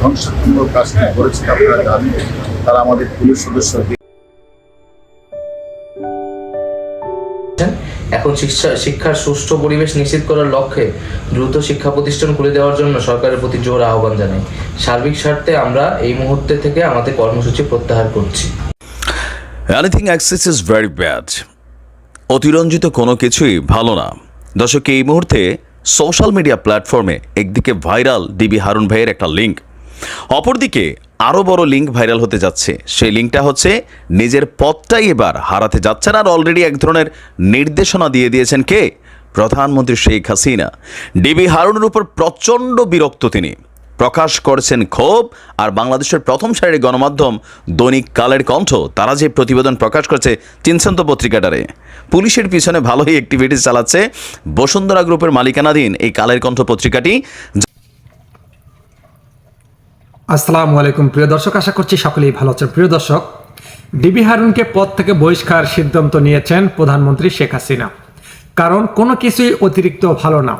ধ্বংসাত্মক কাজটি করেছে আপনারা জানেন। তারা আমাদের পুলিশ সদস্য। এখন শিক্ষা শিক্ষার সুষ্ঠু পরিবেশ নিশ্চিত করার লক্ষ্যে দ্রুত শিক্ষা প্রতিষ্ঠান খুলে দেওয়ার জন্য সরকারের প্রতি জোর আহ্বান জানাই। সার্বিক স্বার্থে আমরা এই মুহূর্তে থেকে আমাদের কর্মসূচি প্রত্যাহার করছি। Anything access is very bad অতিরঞ্জিত কোনো কিছুই ভালো না। দর্শক এই মুহূর্তে সোশ্যাল মিডিয়া প্ল্যাটফর্মে একদিকে ভাইরাল ডিবি হারুন ভাইয়ের একটা লিঙ্ক অপরদিকে আরও বড় লিঙ্ক ভাইরাল হতে যাচ্ছে। সেই লিঙ্কটা হচ্ছে, নিজের পদটাই এবার হারাতে যাচ্ছেন আর অলরেডি এক ধরনের নির্দেশনা দিয়ে দিয়েছেন কে? প্রধানমন্ত্রী শেখ হাসিনা। ডিবি হারুনের উপর প্রচণ্ড বিরক্ত তিনি। প্রকাশ করছেন ক্ষোভ আর বাংলাদেশের প্রথম সারির গণমাধ্যম দৈনিক কালের কণ্ঠ, তারা যে প্রতিবেদন প্রকাশ করছে চিনছেন তো পত্রিকাটারে। পুলিশের পিছনে ভালোই অ্যাক্টিভিটিস চালাচ্ছে বসুন্ধরা গ্রুপের মালিকানাধীন এই কালের কণ্ঠ পত্রিকাটি আসসালামু আলাইকুম। প্রিয় দর্শক, আশা করছি সকলেই ভালো আছেন। প্রিয় দর্শক, ডিবি হারুনকে পদ থেকে বহিষ্কার সিদ্ধান্ত নিয়েছেন প্রধানমন্ত্রী শেখ হাসিনা। কারণ কোনো কিছুই অতিরিক্ত ভালো না।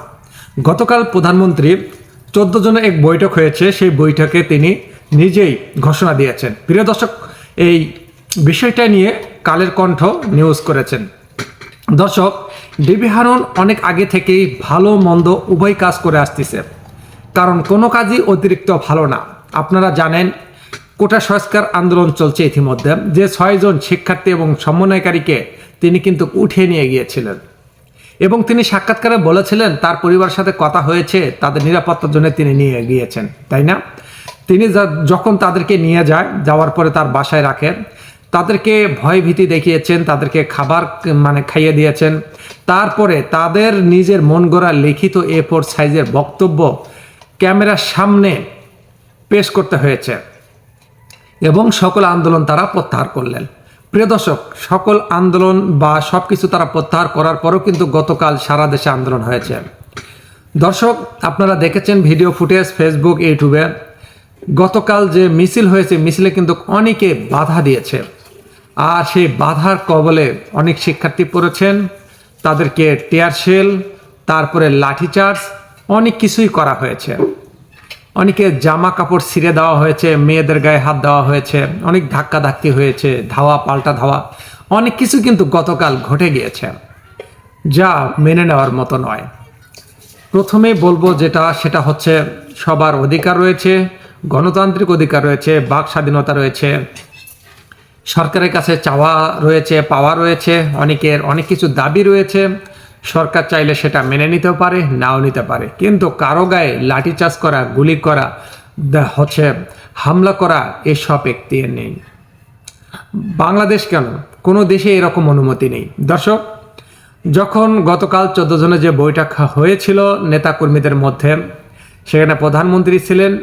গতকাল প্রধানমন্ত্রী চোদ্দ জনের এক বৈঠক হয়েছে, সেই বৈঠকে তিনি নিজেই ঘোষণা দিয়েছেন। প্রিয় দর্শক, এই বিষয়টা নিয়ে কালের কণ্ঠ নিউজ করেছেন। দর্শক, ডিবি হারুন অনেক আগে থেকেই ভালো, মন্দ উভয় কাজ করে আসতেছে। কারণ কোনো কাজই অতিরিক্ত ভালো না। আপনারা জানেন, কোটা সংস্কার আন্দোলন চলছে ইতিমধ্যে। যে ছয়জন শিক্ষার্থী এবং সমন্বয়কারীকে তিনি কিন্তু উঠিয়ে নিয়ে গিয়েছিলেন। এবং তিনি সাক্ষাৎকারে বলেছিলেন, তার পরিবারের সাথে কথা হয়েছে, তাদের নিরাপত্তার জন্য তিনি নিয়ে গিয়েছেন, তাই না? তিনি যখন তাদেরকে নিয়ে যায়, যাওয়ার পরে তার বাসায় রাখেন তাদেরকে ভয় ভীতি দেখিয়েছেন, তাদেরকে খাবার মানে খাইয়ে দিয়েছেন। তারপরে তাদের নিজের মন গড়া লিখিত এ ফোর সাইজের বক্তব্য ক্যামেরার সামনে পেশ করতে হয়েছে এবং সকল আন্দোলন তারা প্রত্যাহার করলেন। প্রিয় দর্শক, সকল আন্দোলন বা সব কিছু তারা প্রত্যাহার করার পরও কিন্তু গতকাল সারা দেশে আন্দোলন হয়েছে। দর্শক, আপনারা দেখেছেন ভিডিও ফুটেজ ফেসবুক, ইউটিউবে। গতকাল যে মিছিল হয়েছে, মিছিলে কিন্তু অনেকে বাধা দিয়েছে। আর সেই বাধার কবলে অনেক শিক্ষার্থী পড়েছেন, তাদেরকে টেয়ার শেল, তারপরে লাঠিচার্জ, অনেক কিছুই করা হয়েছে। অনেকে জামা কাপড় ছিঁড়ে দেওয়া হয়েছে, মেয়েদের গায়ে হাত দেওয়া হয়েছে, অনেক ধাক্কা ধাক্কি হয়েছে, ধাওয়া, পাল্টা ধাওয়া। অনেক কিছু কিন্তু গতকাল ঘটে গিয়েছে, যা মেনে নেওয়ার মতো নয়। প্রথমে বলব যেটা, সেটা হচ্ছে সবার অধিকার রয়েছে, গণতান্ত্রিক অধিকার রয়েছে, বাক স্বাধীনতা রয়েছে, সরকারের কাছে চাওয়া রয়েছে, পাওয়া রয়েছে, অনেকের অনেক কিছু দাবি রয়েছে সরকার চাইলে সেটা মেনে নিতেও পারে, নাও নিতে পারে। কিন্তু কারও গায়ে লাঠিচার্জ করা, গুলি করা হচ্ছে হামলা করা এসব একটি নেই। বাংলাদেশ কেন? কোনো দেশে এরকম অনুমতি নেই। দর্শক, যখন গতকাল চোদ্দ জনের যে বৈঠক হয়েছিল নেতাকর্মীদের মধ্যে, সেখানে প্রধানমন্ত্রী ছিলেন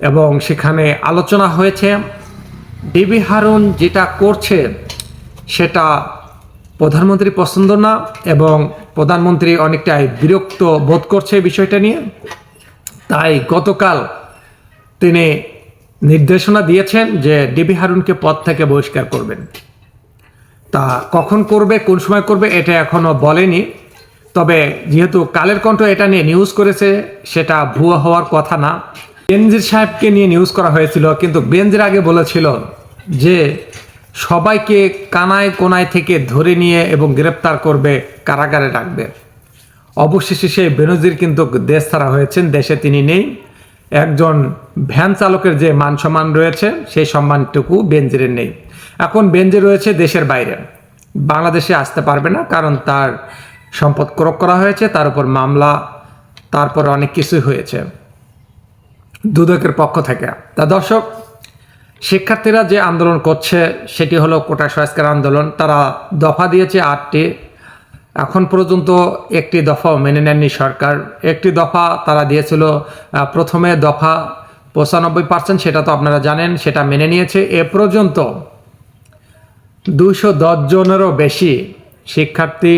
এবং সেখানে আলোচনা হয়েছে। ডিবি হারুন যেটা করছে, সেটা প্রধানমন্ত্রী পছন্দ না এবং প্রধানমন্ত্রী অনেকটাই বিরক্ত বোধ করছে বিষয়টা নিয়ে, তাই গতকাল তিনি নির্দেশনা দিয়েছেন যে ডিবি হারুনকে পদ থেকে বহিষ্কার করবেন। তা কখন করবে, কোন সময় করবে এটা এখনও বলেনি, তবে যেহেতু কালের কণ্ঠ এটা নিয়ে নিউজ করেছে, সেটা ভুয়া হওয়ার কথা না। বেনজির সাহেবকে নিয়ে নিউজ করা হয়েছিল, কিন্তু বেনজির আগে বলেছিল যে সবাইকে কানায় কোনায় থেকে ধরে নিয়ে এবং গ্রেপ্তার করবে, কারাগারে রাখবে। অবশেষে সেই বেনজির কিন্তু দেশ ছাড়া হয়েছেন, দেশে তিনি নেই। একজন ভ্যান চালকের যে মান সম্মান রয়েছে, সেই সম্মানটুকু বেনজিরের নেই। এখন বেনজির রয়েছে দেশের বাইরে। বাংলাদেশে আসতে পারবে না, কারণ তার সম্পদ ক্রোক করা হয়েছে, তার উপর মামলা, তারপর অনেক কিছুই হয়েছে। দুদকের পক্ষ থেকে। তা দর্শক শিক্ষার্থীরা যে আন্দোলন করছে, সেটি হলো কোটা সংস্কার আন্দোলন। তারা দফা দিয়েছে আটটি। এখন পর্যন্ত একটি দফাও মেনে নেননি সরকার। একটি দফা তারা দিয়েছিল প্রথমে দফা পঁচানব্বই পার্সেন্ট সেটা তো আপনারা জানেন, সেটা মেনে নিয়েছে। এ পর্যন্ত দুশো জনেরও বেশি শিক্ষার্থী,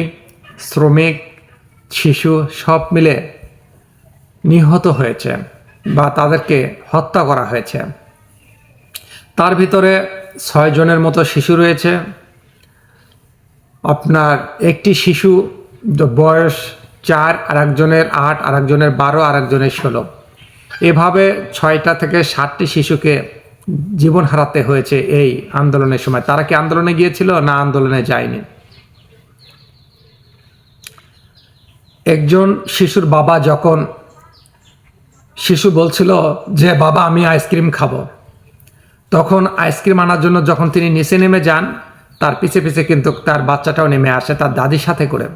শ্রমিক, শিশু সব মিলে নিহত হয়েছে বা তাদেরকে হত্যা করা হয়েছে। তার ভিতরে ছয় জনের মতো শিশু রয়েছে। আপনার একটি শিশু বয়স চার আর একজনের আট আর একজনের বারো আর একজনের ষোলো। এভাবে ছয়টা থেকে ষাটটি শিশুকে জীবন হারাতে হয়েছে এই আন্দোলনের সময়। তারা কি আন্দোলনে গিয়েছিল না আন্দোলনে যায়নি? একজন শিশুর বাবা যখন শিশু বলছিল যে, বাবা, আমি আইসক্রিম খাব। তখন আইসক্রিম আনার জন্য যখন তিনি নিচে নেমে যান, তার পিছে পিছে কিন্তু তার বাচ্চাটাও নেমে আসে তার দাদির সাথে করে।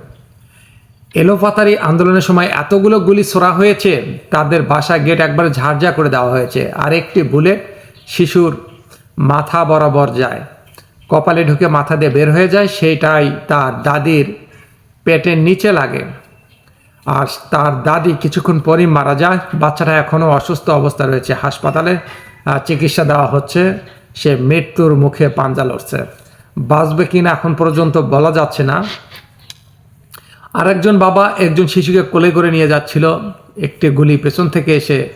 এলোপাতারি আন্দোলনের সময় এতগুলো গুলি ছোড়া হয়েছে, তাদের বাসা গেট একবারে ঝাড়ঝা করে দেওয়া হয়েছে, আর একটি বুলেট শিশুর মাথা বরাবর যায়। কপালে ঢুকে মাথা দিয়ে বের হয়ে যায়, সেইটাই তার দাদির পেটের নিচে লাগে। আর তার দাদি কিছুক্ষণ পরই মারা যায়, বাচ্চাটা এখনও অসুস্থ অবস্থা রয়েছে হাসপাতালে। চিকিৎসা দেওয়া হচ্ছে। সে মৃত্যুর মুখে পাঞ্জা লড়ছে। বাঁচবে কিনা এখন পর্যন্ত বলা যাচ্ছে না। আরেকজন বাবা একজন শিশুকে কোলে করে নিয়ে যাচ্ছিল। একটি গুলি পেছন থেকে এসে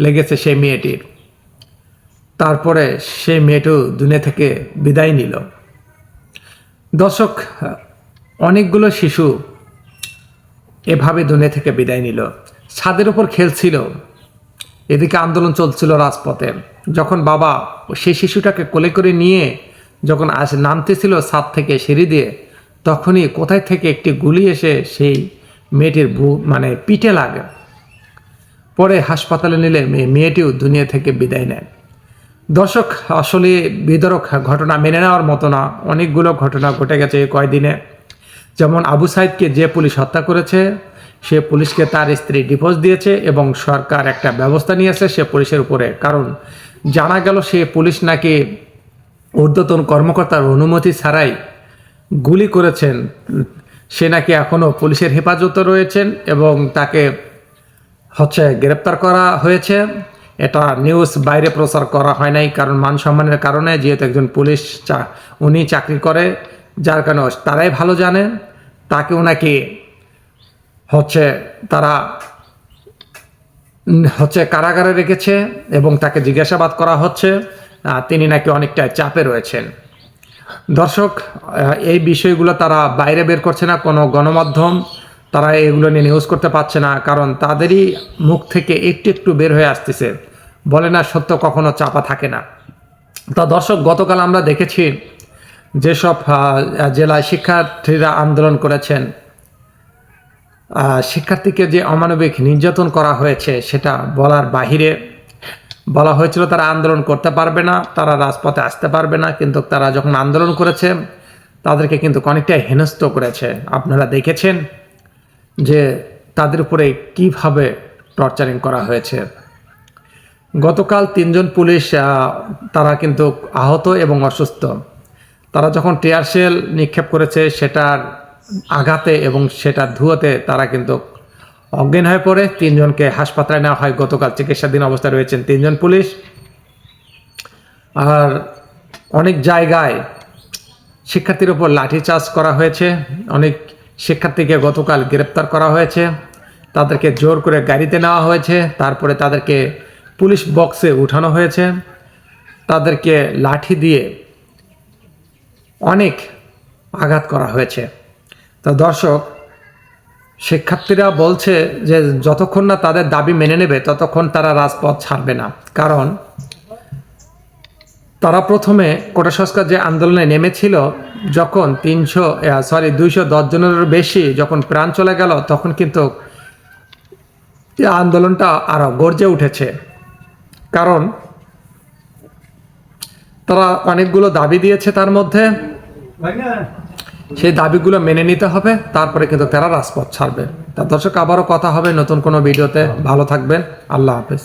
লেগেছে সেই মেয়েটির তারপরে সেই মেয়েটিও দুনিয়া থেকে বিদায় নিল। দর্শক, অনেকগুলো শিশু এভাবে দুনিয়া থেকে বিদায় নিল। ছাদের উপর খেলছিল। এদিকে আন্দোলন চলছিল রাজপথে। যখন বাবা সেই শিশুটাকে কোলে করে নিয়ে যখন আস নামতেছিল ছাদ থেকে সিঁড়ি দিয়ে, তখনই কোথায় থেকে একটি গুলি এসে সেই মেয়েটির বু মানে পিঠে লাগে। পরে হাসপাতালে নিলে মেয়ে, মেয়েটিও দুনিয়া থেকে বিদায় নেয়। দর্শক, আসলে বিদরক ঘটনা মেনে নেওয়ার মতো না। অনেকগুলো ঘটনা ঘটে গেছে কয়দিনে। যেমন আবু সাইদকে যে পুলিশ হত্যা করেছে, সে পুলিশকে তার স্ত্রী ডিভোর্স দিয়েছে এবং সরকার একটা ব্যবস্থা নিয়েছে সে পুলিশের উপরে। কারণ জানা গেল সে পুলিশ নাকি ঊর্ধ্বতন কর্মকর্তার অনুমতি ছাড়াই গুলি করেছেন। সে নাকি এখনও পুলিশের হেফাজতে রয়েছেন এবং তাকে হচ্ছে গ্রেপ্তার করা হয়েছে। এটা নিউজ বাইরে প্রচার করা হয় নাই, কারণ মান সম্মানের কারণে যেহেতু একজন পুলিশ চা- উনি চাকরি করে যার কারণে তারাই ভালো জানেন, তাকেও নাকি হচ্ছে তারা হচ্ছে কারাগারে রেখেছে এবং তাকে জিজ্ঞাসাবাদ করা হচ্ছে তিনি নাকি অনেকটা চাপে রয়েছেন। দর্শক এই বিষয়গুলো তারা বাইরে বের করছে না, কোনো গণমাধ্যম, তারা এগুলো নিয়ে নিউজ করতে পারছে না, কারণ তাদেরই মুখ থেকে একটু একটু বের হয়ে আসতেছে। বলে না সত্য কখনো চাপা থাকে না। তা দর্শক, গতকাল আমরা দেখেছি যেসব জেলায় শিক্ষার্থীরা আন্দোলন করেছেন শিক্ষার্থীকে যে অমানবিক নির্যাতন করা হয়েছে সেটা বলার বাহিরে বলা হয়েছিল তারা আন্দোলন করতে পারবে না, তারা রাজপথে আসতে পারবে না, কিন্তু তারা যখন আন্দোলন করেছে, তাদেরকে কিন্তু অনেকটাই হেনস্থ করেছে। আপনারা দেখেছেন যে তাদের উপরে কীভাবে টর্চারিং করা হয়েছে। গতকাল তিনজন পুলিশ তারা কিন্তু আহত এবং অসুস্থ। তারা যখন টিয়ার শেল নিক্ষেপ করেছে, সেটার আঘাতে এবং সেটার ধুয়োতে তারা কিন্তু অজ্ঞান হয়ে পড়ে। তিনজনকে হাসপাতালে নেওয়া হয়। গতকাল চিকিৎসাধীন অবস্থায় রয়েছেন তিনজন পুলিশ। আর অনেক জায়গায় শিক্ষার্থীর উপর লাঠিচার্জ করা হয়েছে। অনেক শিক্ষার্থীকে গতকাল গ্রেপ্তার করা হয়েছে। তাদেরকে জোর করে গাড়িতে নেওয়া হয়েছে। তারপরে তাদেরকে পুলিশ বক্সে উঠানো হয়েছে। তাদেরকে লাঠি দিয়ে অনেক আঘাত করা হয়েছে। তা দর্শক, শিক্ষার্থীরা বলছে যে যতক্ষণ না তাদের দাবি মেনে নেবে, ততক্ষণ তারা রাজপথ ছাড়বে না। কারণ তারা প্রথমে কোটা সংস্কার যে আন্দোলনে নেমেছিল, যখন তিনশো সরি, দুইশো দশ জনেরও বেশি যখন প্রাণ চলে গেল, তখন কিন্তু আন্দোলনটা আরও গর্জে উঠেছে। কারণ তারা অনেকগুলো দাবি দিয়েছে তার মধ্যে। সেই দাবিগুলো মেনে নিতে হবে, তারপরে কিন্তু তারা রাজপথ ছাড়বে। তা দর্শক, আবারও কথা হবে নতুন কোনো ভিডিওতে। ভালো থাকবেন, আল্লাহ হাফেজ।